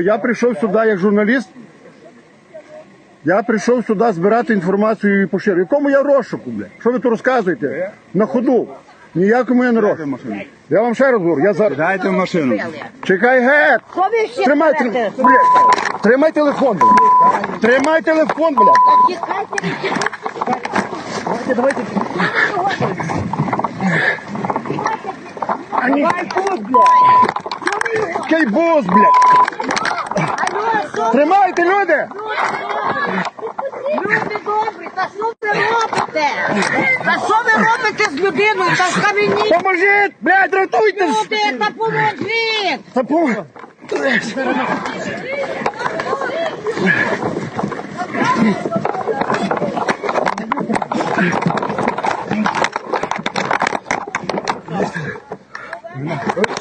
Я прийшов сюди як журналіст. Я прийшов сюди збирати інформацію і поширювати. Якому я розшуку, бля? Що ви тут розказуєте? На ходу. Ніякому я не розшуку. Я вам ще раз говорю, я зараз. Дайте в машину. Чекай ще Тримай, тримай. Тримай телефон, бля. Тримай телефон, бля. Тікайте від Давайте, давайте. Давай тут, блядь. Тримайте, люди! Люди добрі, та що ви робите? Та що ви робите з людиною? Та скам'яніть Поможіть! Блядь, рятуйте! люди, та поможіть! Та пом-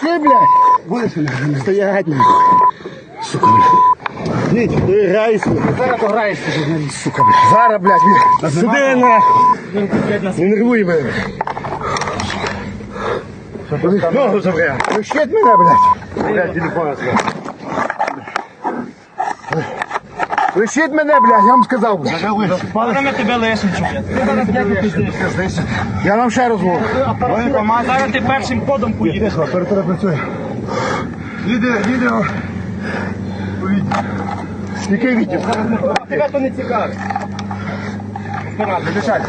Ти, блядь! Стоять! Сука, блядь! Ні, ти грайся! Зараз пограєшся, журналіст, сука, блядь! Зараз, блядь! блядь. Сюди, на! Не нервуй мене! Ногу забрав! Пущіть мене, блядь! Блядь, телефон Лишіть мене, блядь, я вам сказав, блядь. Зараз ми тебе лишимо. Я вам ще раз говорю. Зараз ти першим ходом поїдеш. Оператора працює. Відео, відео. Який відео? Тебе то не цікавить. Залишайте.